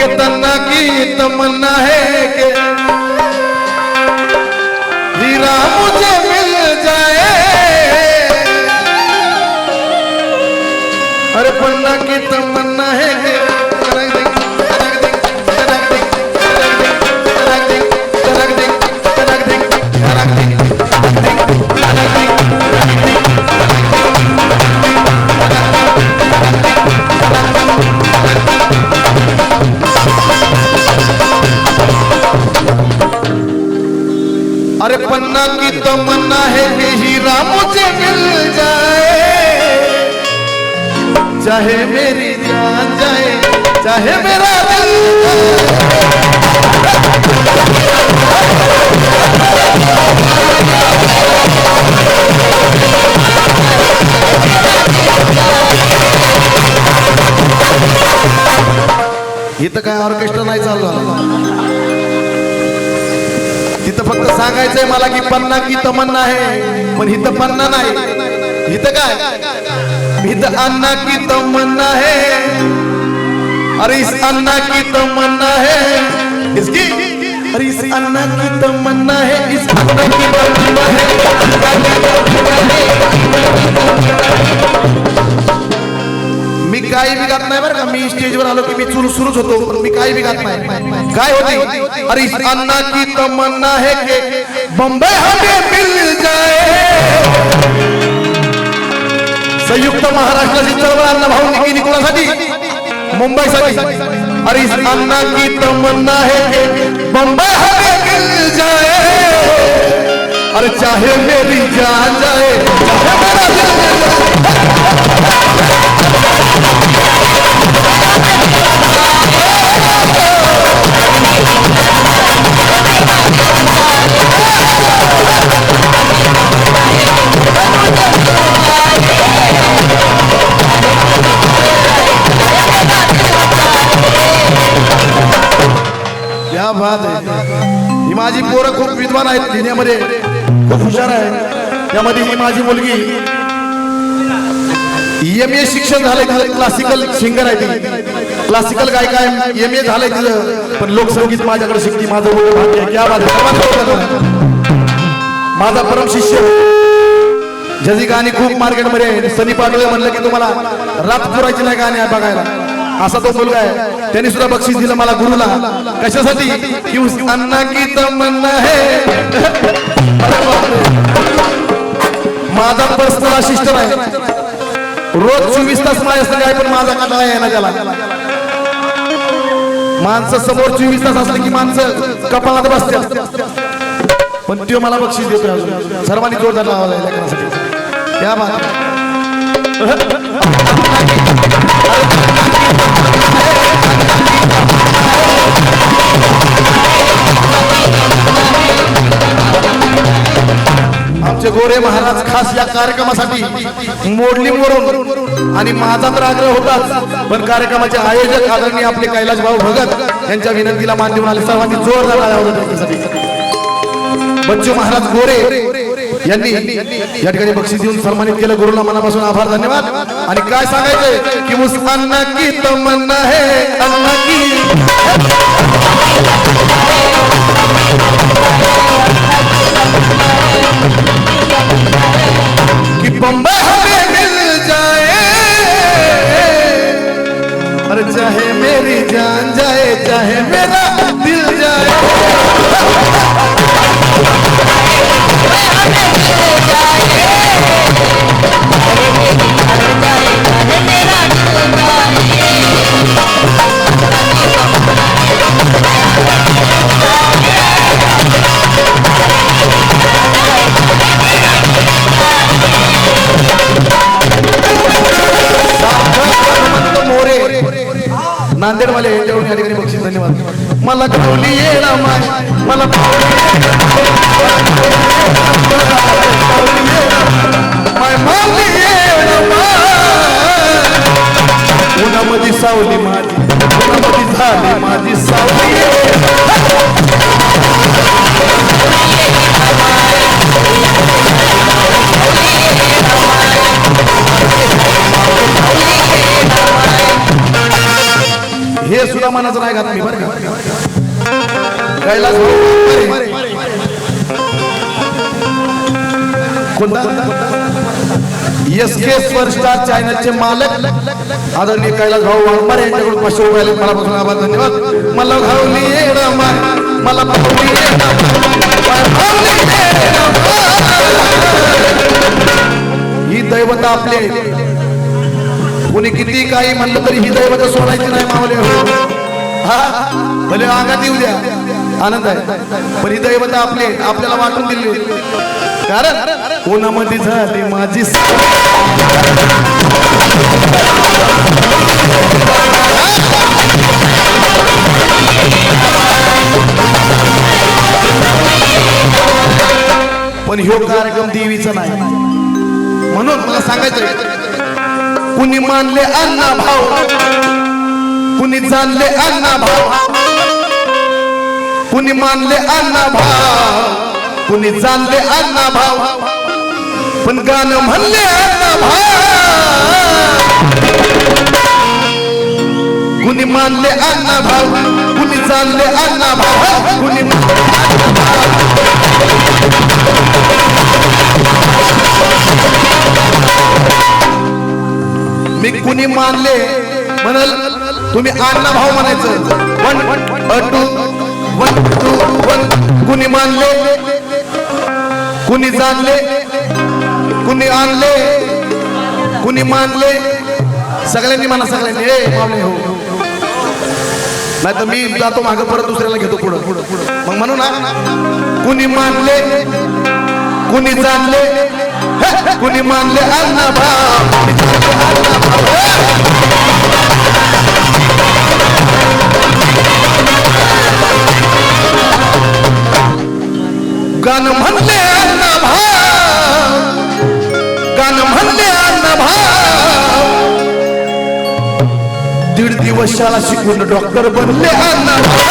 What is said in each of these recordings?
के तन्ना की तमन्ना है के हीरा मुझे मिल जाए। अरे पन्ना की तमन्ना है अरे की तमन्ना है यही राम मुझे मिल जाए चाहे मेरी जान जाए चाहे मेरा दिल जाए। इथं काय ऑर्केस्ट्रा नाही चालू तिथं फक्त सांगायचंय मला की पन्ना की तमन्ना आहे पण इथं पन्ना नाही. इथं काय? इथं अन्ना की तमन्ना आहे. अरे इस अन्ना की तमन्ना है इसकी अरे इस अन्ना की तमन्ना है इस अन्ना की तमन्ना है काही गात नाही बरं का. मी स्टेजवर आलो की मी चुरू सुरूच होतो, पण मी काही गात नाही. काय होती? अरे अन्ना की तमन्ना है कि बम्बई हमें मिल जाए. संयुक्त महाराष्ट्राची चळवळ अण्णा भाऊ निकी निकोलासाठी मुंबईसाठी. अरे अन्ना की तमन्ना है कि बम्बई हमें मिल जाए. अरे चाहे मेरी जान जाए. चाहे मेरा दिल जाए. यामध्ये ही माझी मुलगी. एम ए शिक्षण झालंय क्लासिकल सिंगर आहे ती. क्लासिकल गायिका आहे एम ए झालंय तिचं. पण लोकसंगीत माझ्याकडे शिकली माझं भाग्य क्या माझा परम शिष्य. ज्याची गाणी खूप मार्केटमध्ये आहे. सनी पाटोळे म्हणलं की तुम्हाला रातपुराची नाही गाणी आहे बघायला. असा तो मुलगा आहे. त्यांनी सुद्धा बक्षीस दिलं मला गुरुला. कशासाठी? की अन्ना की तमन्ना है. माझा पर्सनल असिस्टंट आहे रोज चोवीस तास माझ्यासाठी आहे पण माझा काटा आहे ना त्याला माणसं समोर चोवीस तास असले की माणसं कपाळात बसते पण तो मला बक्षीस देतो अजून. सर्वांनी जोरदार लावायला लेखनासाठी. लेकरासाठी क्या आमचे गोरे महाराज खास या कार्यक्रमासाठी मोडली मोडून आणि माझा तर आग्रह होताच पण कार्यक्रमाचे आयोजक आदरणीय आपले कैलास भाऊ भगत यांच्या विनंतीला मान देऊन आले. सर्वांनी जोरदार टाळ्या बच्चू महाराज गोरे यांनी या ठिकाणी बक्षीस देऊन सन्मानित केलं. गुरुला मनापासून आभार धन्यवाद. आणि काय सांगायचंय? की उस की तमन्ना है अन्ना की कि बम्बई हमें मिल जाए। अरे चाहे मेरी जान जाए, चाहे मेरा दिल जाए। हनुमंत नांदेडवाले यांच्याकडून या ठिकाणी बक्षीस धन्यवाद. मला कवली येला माय मला माय मावली येणा माय उन्हामध्ये सावली माझी. उन्हामध्ये झाली माझी सावली. हे सुद्धा मनाचं नाही घात मी बरं का? कैलास. कोणता? एस के स्टार चॅनलचे मालक. आदरणीय कैलास भाऊ वाघमारे यांच्याकडून पाचशे रुपये आले. मनापासून आभार धन्यवाद. मला घावली मला. ही दैवता आपली. कोणी किती काही म्हणलं तरी ही दैवता सोडायची नाही मावले. हा भले अंगात येऊ द्या. आनंद आहे. पण ही दैवता आपले आपल्याला वाटून दिली कारण कोणामध्ये झाली माझी पण ह्यो कार्यक्रम देवीचा नाही. म्हणून मला सांगायचंय कुणी मानले अण्णा भाऊ? कुणी चालले अण्णा भाऊ? कुणी मानले अण्णा भाऊ? कुणी चालले अण्णा भाऊ? पण गाणं म्हणले अण्णा भाऊ. कुणी मानले अण्णा भाऊ? कुणी चालले अण्णा भाऊ? कुणी मी कुणी मानले? म्हणाल तुम्ही अण्णा भाऊ म्हणायचं. One two one two one. कुणी मानले? कुणी जाणले? कुणी आणले? कुणी मानले? सगळ्यांनी म्हणा सगळ्यांनी. ए मावले हो. नाही तर मी जातो मागं परत दुसऱ्याला घेतो पुढं. पुढं पुढं मग म्हणू ना कुणी मानले? कुणी जाणले? कुणी मानले? अण्णा भाऊ गाणं म्हणले अण्णा भाव. गाणं म्हणले अण्णा भाव. दीड दिवस शाळा शिकून डॉक्टर बनले अण्णा भाऊ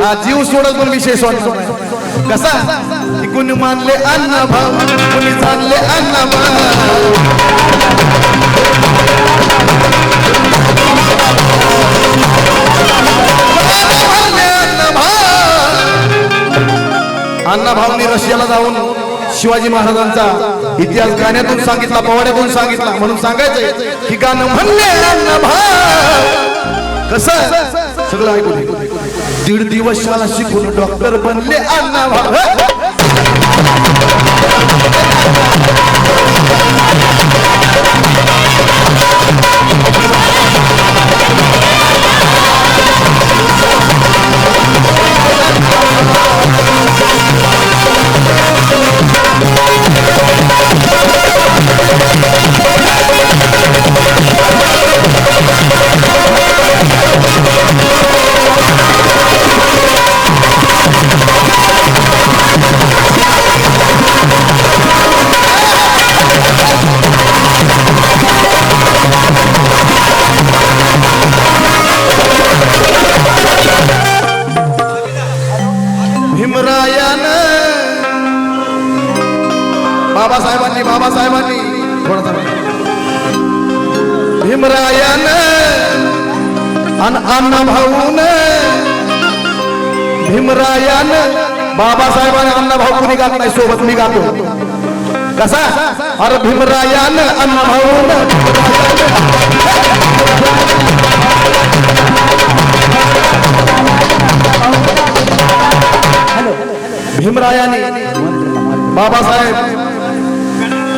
हा जीव सोडत पण विषय सोडणार नाही. कसा? कुणी मानले अन्न भाव कुणी चालले अण्णा भाव मानले अण्णा भाव. अण्णा भाऊनी रशियाला जाऊन शिवाजी महाराजांचा इतिहास गाण्यातून सांगितला पवाड्यातून सांगितला. म्हणून सांगायचंय की गाणं म्हणले अण्णा भाऊ. कसं? सगळं ऐकून दीड दिवस शाळा शिकून डॉक्टर बनले अण्णा भाऊ. भीमरायान बाबासाहेबांनी अण्णा भाऊ कुणी गात नाही सोबत मी गातो. कसा? अरे भीमरायान अण्णा भाऊन भीमरायाने बाबासाहेब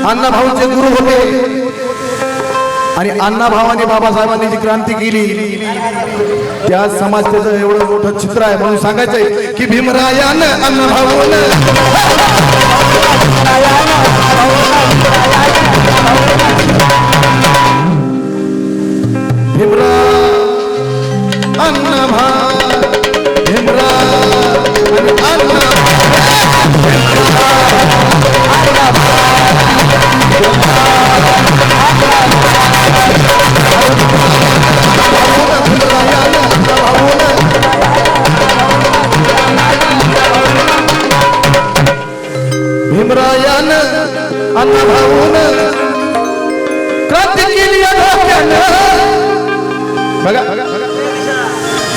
अण्णाभाऊंचे गुरु होते. आणि अण्णा भावाने बाबासाहेबांनी जी क्रांती केली त्या समाजतेचं एवढं मोठं चित्र आहे म्हणून सांगायचंय की भीमरायान अण्णा भाऊन भीमरा भा भीमरा भीमरायान क्रांती केली बघा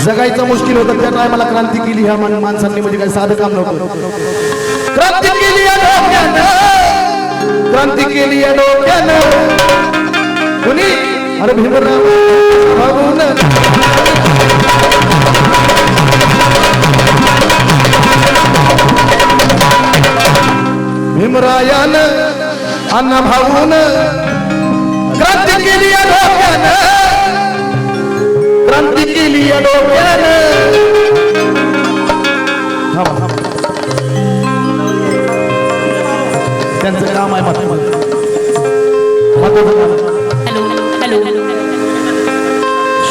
जगायचं मुश्किल होतं त्या टायमाला क्रांती केली ह्या माणसांनी म्हणजे काही साधं काम नव्हतं. क्रांती केली या डोक्यानं. क्रांती केली या डोक्यानं. कुणी? अरे भीमराव बघून भीमरायान अण्णा भाऊन क्रांती केली या डोक्यानं. क्रांती केली या डोक्यानं. त्यांचं काम आहे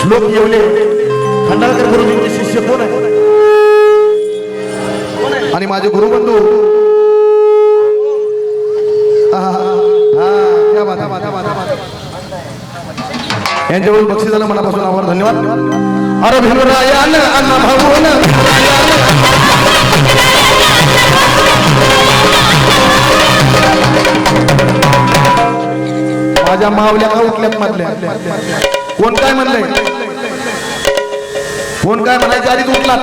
श्लोक येवले. खंडाळकर गुरुजींचे शिष्य कोण आहे आणि माझे गुरुबंधू. यांच्याकडून बक्षीस झालं मनापासून आभार धन्यवाद. अरे भीमरायान अण्णा भाऊन माझ्या मावल्या का उठल्यात मधल्या? कोण काय म्हणलंय? कोण काय म्हणायचं? आधी उठला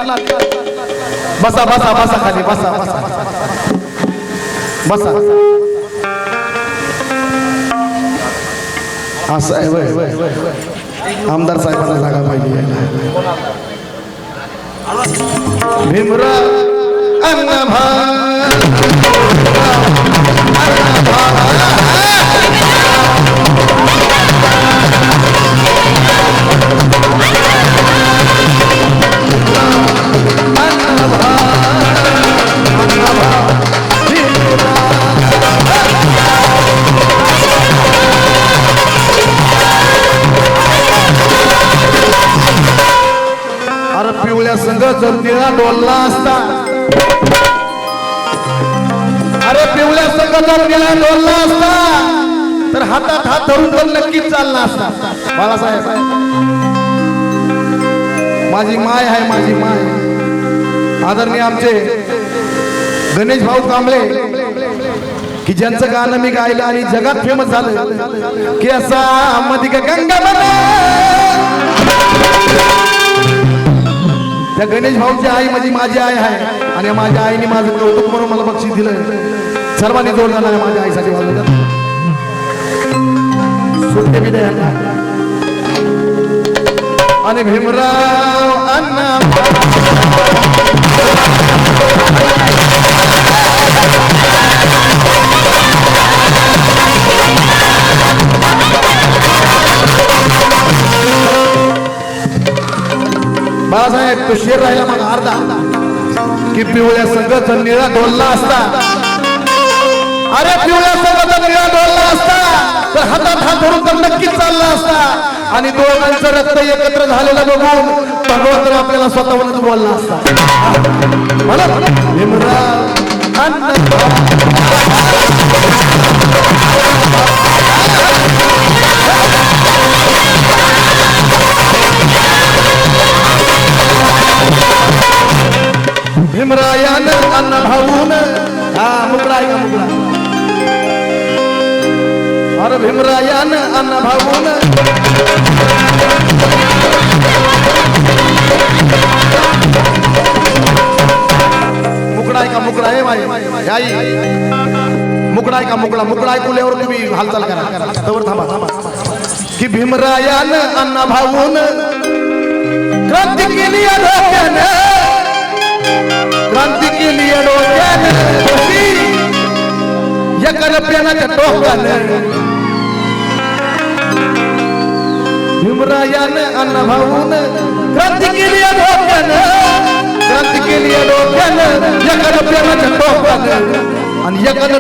बसा बसा बसा खाली बसा बसा. बसा. असं आहे वय. वय आमदार साहेबांना जागा पाहिजे भीमरा अन्नभा अन्नभा ¡Vamos! बाळासाहेब माझी माय आहे माझी माय. आदरणीय आमचे गणेश भाऊ कांबळे की ज्यांचं गाणं मी गायलं आणि जगात फेमस झालं की असा मधिक गंगा त्या गणेश भाऊची आई माझी माझी आई आहे आणि माझ्या आईने माझं कौतुक म्हणून मला बक्षीस दिलं. सर्वांनी जोड जाणार माझ्या आईसाठी वाजवतात सुट्टे बी आणि भीमराव अण्णा बाळासाहेब तो शेर राहिला मग अर्धा. की पिवळ्या संघाचा निळा डोलला असता. अरे पिवळ्या संघाचा निळा डोलला असता. तर हातात हात धरून तर नक्कीच चालला असता. आणि दोघांचं रक्त एकत्र झालेलं बघून भगवंत आपल्याला स्वतःवरच बोलला असता. म्हणा भीमराव अण्णा भीमरायान अन्न भाऊन हा मुकळा आहे का मुकळा अरे भीमरायान अन्न भाऊन आई. मुकडा आहे का मुकडा? मुकडा ऐकल्यावर तुम्ही हालचाल करा. तवर थांबा थांबा. की भीमरायान अण्णा भाऊन क्रांती केली या क्रांती केली या डोक्यानं. एका रप्यानाच्या टोकानं. अण्णा भाऊन क्रांती केली या ग्रंथ केली या एखादं प्रेमाच्या आणि एखादं